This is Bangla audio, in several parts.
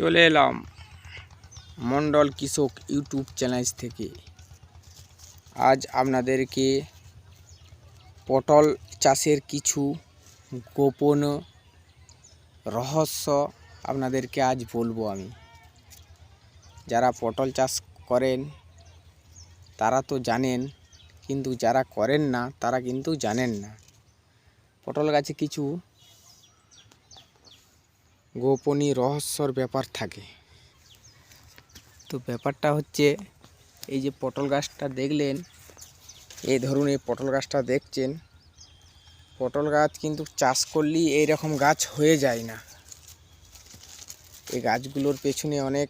চলে এলাম মণ্ডল কৃষক ইউটিউব চ্যানেল থেকে। আজ আপনাদেরকে পটল চাষের কিছু গোপন রহস্য আপনাদেরকে আজ বলব আমি। যারা পটল চাষ করেন, তারা তো জানেন, কিন্তু যারা করেন না, তারা কিন্তু জানেন না। পটল গাছে কিছু গোপনীয় রহস্যর ব্যাপার থাকে। তো ব্যাপারটা হচ্ছে, এই যে পটল গাছটা দেখলেন, এই ধরুন এই পটল গাছটা দেখছেন, পটল গাছ কিন্তু চাষ করলেই এইরকম গাছ হয়ে যায় না। এই গাছগুলোর পেছনে অনেক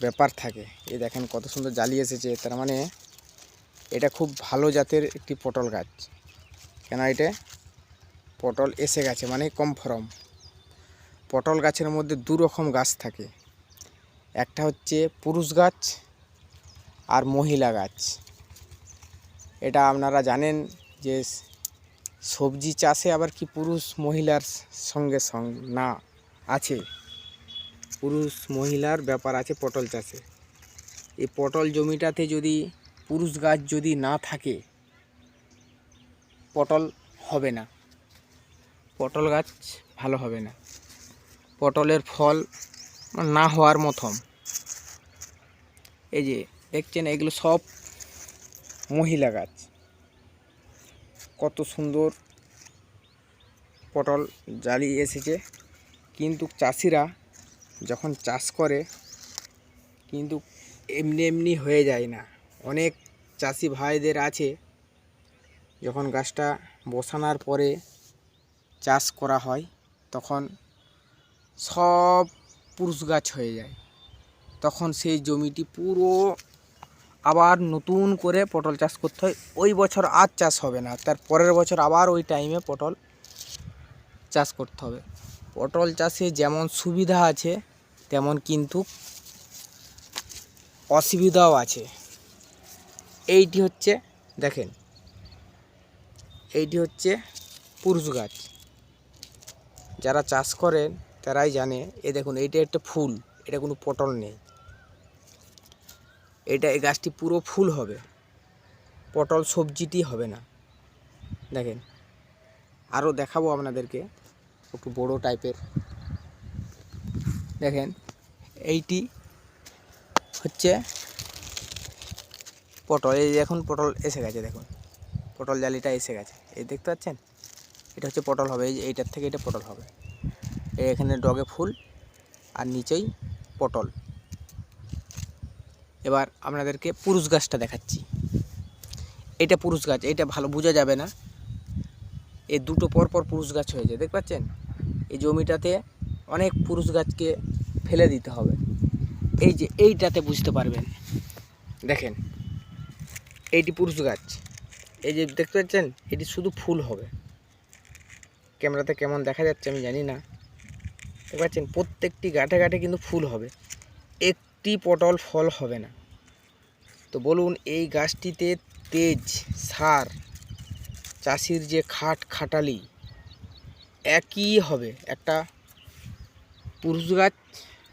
ব্যাপার থাকে। এই দেখেন কত সুন্দর জালি এসেছে, তার মানে এটা খুব ভালো জাতের একটি পটল গাছ। কেন এটা? পটল এসে গেছে মানে কমফরম পটল গাছের মধ্যে দু রকম গাছ থাকে। একটা হচ্ছে পুরুষ গাছ আর মহিলা গাছ। এটা আপনারা জানেন যে সবজি চাষে আবার কি পুরুষ মহিলার সঙ্গে সঙ্গ না, আছে। পুরুষ মহিলার ব্যাপার আছে পটল চাষে। এই পটল জমিটাতে যদি পুরুষ গাছ যদি না থাকে, পটল হবে না। পটল গাছ ভালো হবে না। পটলের ফল না হওয়ার মতন। এই যে দেখছেন, এগুলো সব মহিলা গাছ। কত সুন্দর পটল জালি এসেছে। কিন্তু চাষিরা যখন চাষ করে, কিন্তু এমনি এমনি হয়ে যায় না। অনেক চাষি ভাইদের আছে, যখন গাছটা বসানোর পরে চাষ করা হয়, তখন সব পুরুষ গাছ হয়ে যায়। তখন সেই জমিটি পুরো আবার নতুন করে পটল চাষ করতে হয়। ওই বছর আর চাষ হবে না, তার পরের বছর আবার ওই টাইমে পটল চাষ করতে হবে। পটল চাষে যেমন সুবিধা আছে, তেমন কিন্তু অসুবিধাও আছে। এইটি হচ্ছে, দেখেন, এইটি হচ্ছে পুরুষ গাছ। যারা চাষ করেন তারাই জানে, এ দেখুন, এইটা একটা ফুল, এটা কোনো পটল নেই। এটা, এই গাছটি পুরো ফুল হবে, পটল সবজিটি হবে না। দেখেন আরও দেখাবো আপনাদেরকে, একটু বড় টাইপের। দেখেন, এইটি হচ্ছে পটল, এই যে এখন পটল এসে গেছে, দেখুন। পটল জালিটা এসে গেছে, এই দেখতে পাচ্ছেন? এটা হচ্ছে পটল হবে, এই যে এইটার থেকে এটা পটল হবে। এখানে ডগে ফুল আর নিচেই পটল। এবার আপনাদেরকে পুরুষ গাছটা দেখাচ্ছি। এটা পুরুষ গাছ, এটা ভালো বোঝা যাবে না। এই দুটো পর পর পুরুষ গাছ হয়েছে, দেখতে পাচ্ছেন? এই জমিটাতে অনেক পুরুষ গাছকে ফেলে দিতে হবে। এই যে এইটাতে বুঝতে পারবেন। দেখেন, এইটি পুরুষ গাছ। এই যে দেখতে পাচ্ছেন? এটি শুধু ফুল হবে। ক্যামেরাতে কেমন দেখা যাচ্ছে আমি জানি না। দেখতে পাচ্ছেন, প্রত্যেকটি গাঁটে গাঁটে কিন্তু ফুল হবে। একটি পটল ফল হবে না। তো বলুন, এই গাছটিতে তেজ, সার, চাষির যে খাট খাটালি, একই হবে? একটা পুরুষ গাছ,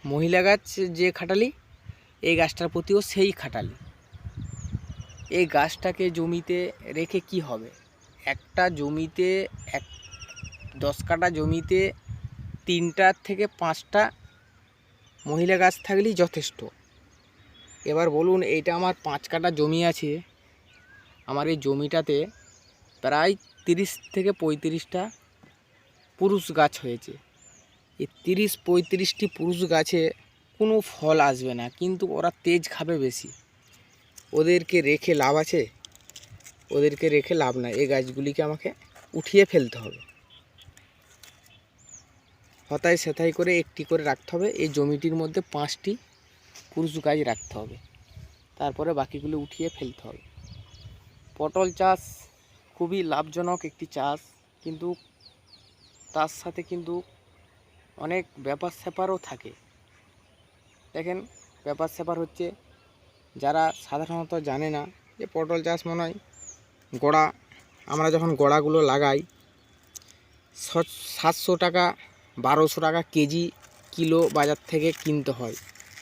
মহিলা গাছ যে খাটালি, এই গাছটার প্রতিও সেই খাটালি। এই গাছটাকে জমিতে রেখে কি হবে? একটা জমিতে এক, দশ কাটা জমিতে তিনটা থেকে পাঁচটা মহিলা গাছ থাকলেই যথেষ্ট। এবার বলুন, এইটা আমার পাঁচ কাটা জমি আছে। আমার এই জমিটাতে প্রায় তিরিশ থেকে পঁয়ত্রিশটা পুরুষ গাছ হয়েছে। এই তিরিশ পঁয়ত্রিশটি পুরুষ গাছে কোনো ফল আসবে না, কিন্তু ওরা তেজ খাবে বেশি। ওদেরকে রেখে লাভ আছে? ওদেরকে রেখে লাভ নাই। এই গাছগুলিকে আমাকে উঠিয়ে ফেলতে হবে। হতায় সেথাই করে একটি করে রাখতে হবে। এই জমিটির মধ্যে পাঁচটি পুরুষ গাছ রাখতে হবে। তারপরে বাকিগুলো উঠিয়ে ফেলতে হবে। পটল চাষ খুবই লাভজনক একটি চাষ, কিন্তু তার সাথে কিন্তু অনেক ব্যাপার স্যাপারও থাকে। দেখেন, ব্যাপার স্যাপার হচ্ছে, যারা সাধারণত জানে না যে পটল চাষ মনে হয় গোড়া, আমরা যখন গোড়াগুলো লাগাই সাতশো টাকা বারোশো টাকা কেজি কিলো বাজার থেকে কিনতে হয়।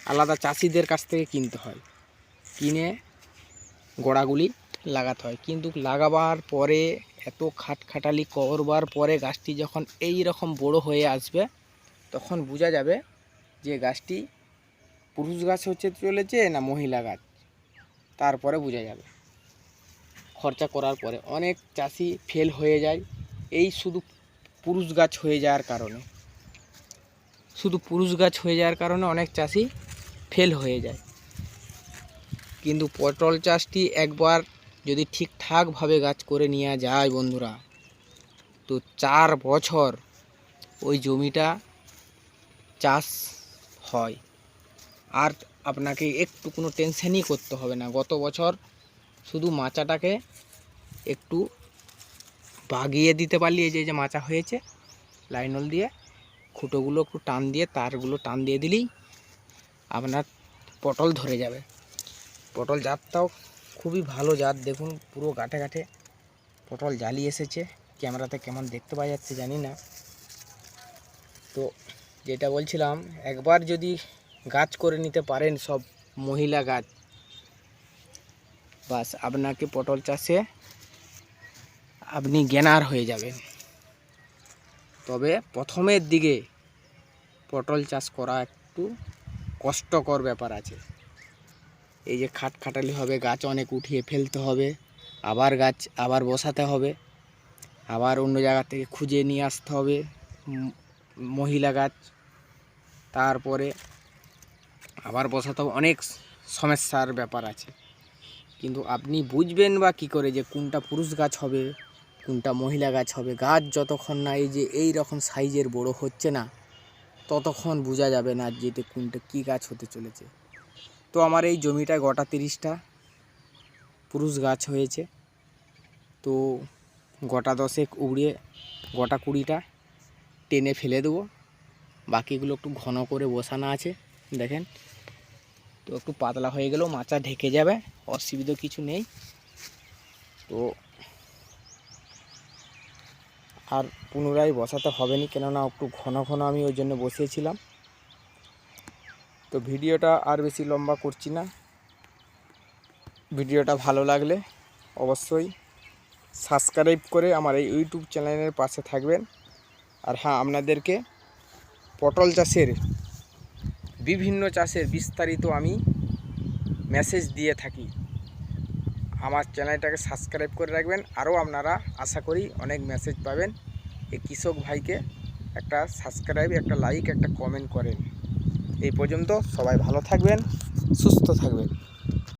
আলাদা চাষিদের কাছ থেকে কিনতে হয়। কিনে গোড়াগুলি লাগাতে হয়। কিন্তু লাগাবার পরে, এত খাটখাটালি করবার পরে গাছটি যখন এই রকম বড় হয়ে আসবে, তখন বোঝা যাবে যে গাছটি পুরুষ গাছ হচ্ছে চলেছে না মহিলা গাছ। তারপরে বোঝা যাবে। খরচা করার পরে অনেক চাষি ফেল হয়ে যায়। এই শুধু পুরুষ গাছ হয়ে যাওয়ার কারণে। শুধু পুরুষ গাছ হয়ে যাওয়ার কারণে অনেক চাষি ফেল হয়ে যায়। কিন্তু পটল চাষটি একবার যদি ঠিকঠাকভাবে গাছ করে নেওয়া যায় বন্ধুরা, তো চার বছর ওই জমিটা চাষ হয়। আর আপনাকে একটু কোনো টেনশনই করতে হবে না। গত বছর শুধু মাচাটাকে একটু বাগিয়ে দিতে পারলি এই যে মাচা হয়েছে, লাইনল দিয়ে খুঁটোগুলো একটু টান দিয়ে, তারগুলো টান দিয়ে দিলেই আপনার পটল ধরে যাবে। পটল জাতটাও খুবই ভালো জাত। দেখুন, পুরো গাঁটে গাঁটে পটল জালি এসেছে। ক্যামেরাতে কেমন দেখতে পাওয়া যাচ্ছে জানি না। তো যেটা বলছিলাম, একবার যদি গাছ করে নিতে পারেন সব মহিলা গাছ, বাস আপনাকে পটল চাষে আপনি জ্ঞানার হয়ে যাবেন। তবে প্রথমের দিকে পটল চাষ করা একটু কষ্টকর ব্যাপার আছে। এই যে খাট খাটালি হবে, গাছ অনেক উঠিয়ে ফেলতে হবে, আবার গাছ আবার বসাতে হবে, আবার অন্য জায়গা থেকে খুঁজে নিয়ে আসতে হবে মহিলা গাছ, তারপরে আবার বসাতে হবে। অনেক সমস্যার ব্যাপার আছে। কিন্তু আপনি বুঝবেন বা কি করে যে কোনটা পুরুষ গাছ হবে কোনটা মহিলা গাছ হবে? গাছ যতক্ষণ না এই যে এই রকম সাইজের বড় হচ্ছে না, ততক্ষণ বোঝা যাবে না যে এটা কোনটা, কী গাছ হতে চলেছে। তো আমার এই জমিটা গোটা তিরিশটা পুরুষ গাছ হয়েছে। তো গোটা দশেক উড়িয়ে গোটা কুড়িটা টেনে ফেলে দেবো। বাকিগুলো একটু ঘন করে বসানো আছে, দেখেন। তো একটু পাতলা হয়ে গেলেও মাচা ঢেকে যাবে, অসুবিধা কিছু নেই। তো আর পুনরায় বসাতে হবে না কেননা একটু ঘন ঘন আমি ওই জন্য বসিয়েছিলাম। তো ভিডিওটা আর বেশি লম্বা করছি না। ভিডিওটা ভালো লাগলে অবশ্যই সাবস্ক্রাইব করে আমার এই ইউটিউব চ্যানেলের পাশে থাকবেন। আর হ্যাঁ আপনাদেরকে পটল চাষের বিভিন্ন চাষের বিস্তারিত আমি মেসেজ দিয়ে থাকি। আমার চ্যানেলটাকে সাবস্ক্রাইব করে রাখবেন। আরও আপনারা আশা করি অনেক মেসেজ পাবেন। এই কৃষক ভাইকে একটা সাবস্ক্রাইব একটা লাইক একটা কমেন্ট করেন। এই পর্যন্ত সবাই ভালো থাকবেন, সুস্থ থাকবেন।